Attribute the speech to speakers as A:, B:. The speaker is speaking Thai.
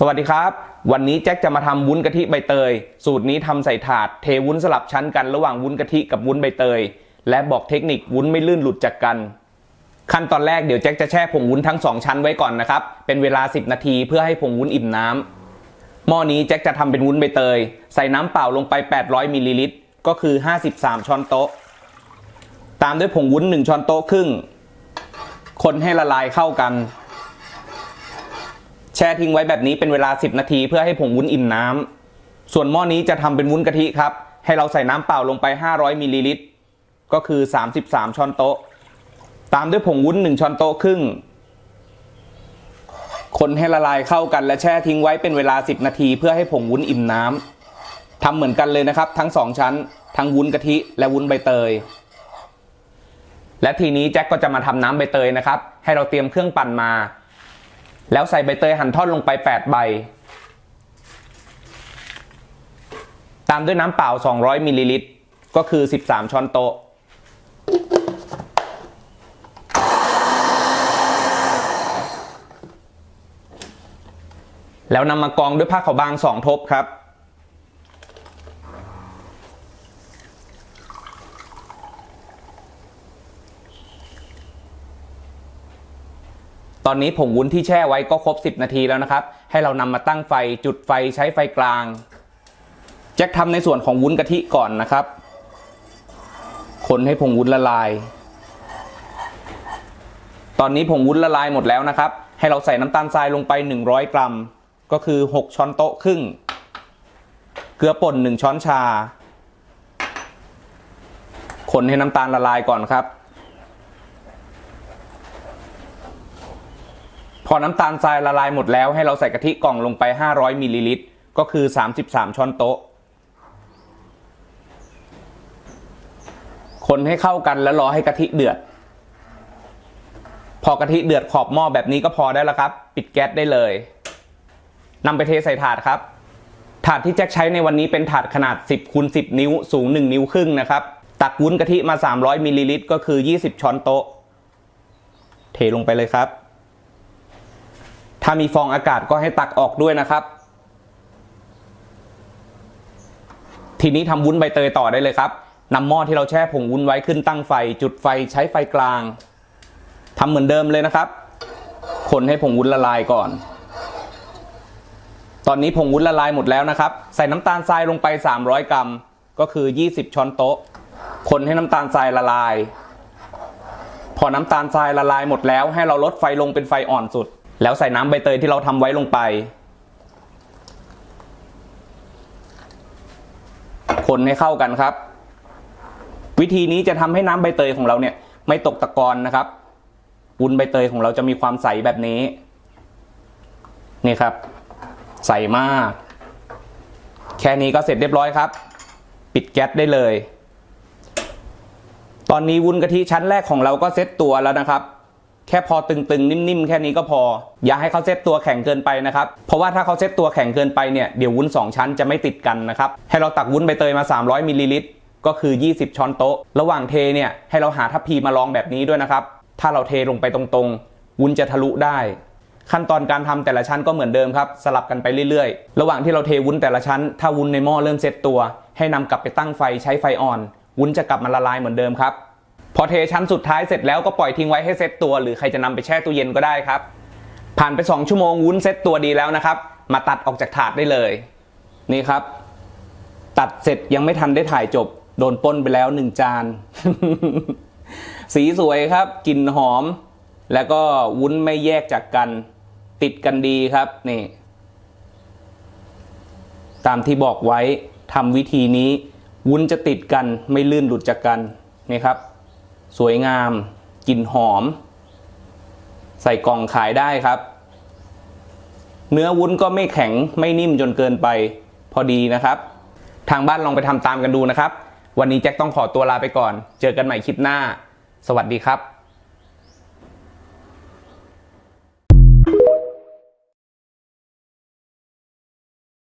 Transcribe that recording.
A: สวัสดีครับ วันนี้แจ็คจะมาทำวุ้นกะทิใบเตย สูตรนี้ทำใส่ถาดเทวุ้นสลับชั้นกันระหว่างวุ้นกะทิกับวุ้นใบเตย และบอกเทคนิควุ้นไม่ลื่นหลุดจากกัน ขั้นตอนแรกเดี๋ยวแจ็คจะแช่ผงวุ้นทั้งสองชั้นไว้ก่อนนะครับ เป็นเวลา 10 นาทีเพื่อให้ผงวุ้นอิ่มน้ำหม้อนี้แจ็คจะทำเป็นวุ้นใบเตย ใส่น้ำเปล่าลงไป 800มิลลิลิตรก็คือ 53 ช้อนโต๊ะ ตามด้วยผงวุ้น 1 ช้อนโต๊ะครึ่งคนให้ละลายเข้ากัน แช่ทิ้งไว้แบบนี้เป็นเวลา 10 นาที เพื่อให้ผงวุ้นอิ่มน้ำส่วนหม้อนี้จะทำเป็นวุ้นกะทิครับ ให้เราใส่น้ำเปล่าลงไป 500มิลลิลิตรก็คือ 33 ช้อนโต๊ะ ตามด้วยผงวุ้น 1 ช้อนโต๊ะครึ่ง คนให้ละลายเข้ากันและแช่ทิ้งไว้เป็นเวลา 10 นาที เพื่อให้ผงวุ้นอิ่มน้ำทำเหมือนกันเลยนะครับ ทั้ง 2 ชั้น ทั้งวุ้นกะทิและวุ้นใบเตย และทีนี้แจ็คก็จะมาทำน้ำใบเตยนะครับ ให้เราเตรียมเครื่องปั่นมา แล้วใส่ใบเตยหั่นท่อนลงไป 8 ใบ ตามด้วยน้ำเปล่า 200มิลลิลิตร ก็คือ 13 ช้อนโต๊ะ แล้วนำมากองด้วยผ้าขาวบาง 2 ทบครับ ตอนนี้ผงวุ้นที่แช่ไว้ก็ครบ 10 นาทีแล้วนะครับ ให้เรานำมาตั้งไฟจุดไฟใช้ไฟกลางแจ็คทำในส่วนของวุ้นกะทิก่อนนะครับ คนให้ผงวุ้นละลาย ตอนนี้ผงวุ้นละลายหมดแล้วนะครับ ให้เราใส่น้ำตาลทรายลงไป 100 กรัม ก็คือ 6 ช้อนโต๊ะครึ่ง เกลือป่น 1 ช้อนชา คนให้น้ำตาลละลายก่อนครับ พอน้ำตาลทรายละลายหมดแล้วให้เราใส่กะทิกล่องลงไป 500มิลลิลิตรก็คือ 33 ช้อนโต๊ะ คนให้เข้ากันแล้วรอให้กะทิเดือด พอกะทิเดือดขอบหม้อแบบนี้ก็พอได้แล้วครับ ปิดแก๊สได้เลยนำไปเทใส่ถาดครับ ถาดที่แจ็คใช้ในวันนี้เป็นถาดขนาด 10คูณ10 นิ้วสูง 1 นิ้วครึ่งนะครับ ตักวุ้นกะทิมา 300มิลลิลิตรก็คือ 20 ช้อนโต๊ะ เทลงไปเลยครับ ถ้ามีฟองอากาศก็ให้ตักออกด้วยนะครับ ทีนี้ทำวุ้นใบเตยต่อได้เลยครับนำหม้อที่เราแช่ผงวุ้นไว้ขึ้นตั้งไฟ จุดไฟใช้ไฟกลางทำเหมือนเดิมเลยนะครับ คนให้ผงวุ้นละลายก่อน ตอนนี้ผงวุ้นละลายหมดแล้วนะครับ ใส่น้ำตาลทรายลงไป 300 กรัม ก็คือ 20 ช้อนโต๊ะ คนให้น้ำตาลทรายละลาย พอน้ำตาลทรายละลายหมดแล้ว ให้เราลดไฟลงเป็นไฟอ่อนสุด แล้วใส่น้ำใบเตยที่เราทำไว้ลงไป คนให้เข้ากันครับ วิธีนี้จะทำให้น้ำใบเตยของเราเนี่ย ไม่ตกตะกอนนะครับวุ้นใบเตยของเราจะมีความใสแบบนี้ นี่ครับ ใสมาก แค่นี้ก็เสร็จเรียบร้อยครับ ปิดแก๊สได้เลย ตอนนี้วุ้นกะทิชั้นแรกของเราก็เซ็ตตัวแล้วนะครับ แค่พอตึงๆ นิ่มๆ แค่นี้ก็พอ อย่าให้เขาเซตตัวแข็งเกินไปนะครับ เพราะว่าถ้าเขาเซตตัวแข็งเกินไปเนี่ยเดี๋ยววุ้น 2 ชั้นจะไม่ติดกันนะครับ ให้เราตักวุ้นใบเตยมา 300มิลลิลิตรก็คือ 20 ช้อนโต๊ะ ระหว่างเทเนี่ยให้เราหาทัพพีมาลองแบบนี้ด้วยนะครับ ถ้าเราเทลงไปตรงๆ วุ้นจะทะลุได้ ขั้นตอนการทำแต่ละชั้นก็เหมือนเดิมครับสลับกันไปเรื่อยๆ ระหว่างที่เราเทวุ้นแต่ละชั้น ถ้าวุ้นในหม้อเริ่มเซตตัว ให้นำกลับไปตั้งไฟใช้ไฟอ่อน วุ้นจะกลับมาละลายเหมือนเดิมครับ พอเทชั้นสุดท้ายเสร็จแล้วก็ปล่อยทิ้งไว้ให้เซตตัว หรือใครจะนำไปแช่ตู้เย็นก็ได้ครับ ผ่านไป 2 ชั่วโมงวุ้นเซตตัวดีแล้วนะครับ มาตัดออกจากถาดได้เลย นี่ครับ ตัดเสร็จยังไม่ทันได้ถ่ายจบ โดนป้นไปแล้วหนึ่งจาน สีสวยครับกลิ่นหอม แล้วก็วุ้นไม่แยกจากกัน ติดกันดีครับนี่ ตามที่บอกไว้ทำวิธีนี้ วุ้นจะติดกันไม่ลื่นหลุดจากกันนี่ครับ สวยงาม กลิ่นหอม ใส่กล่องขายได้ครับ เนื้อวุ้นก็ไม่แข็งไม่นิ่มจนเกินไป พอดีนะครับ ทางบ้านลองไปทำตามกันดูนะครับ วันนี้แจ็คต้องขอตัวลาไปก่อน เจอกันใหม่คลิปหน้า สวัสดีครับ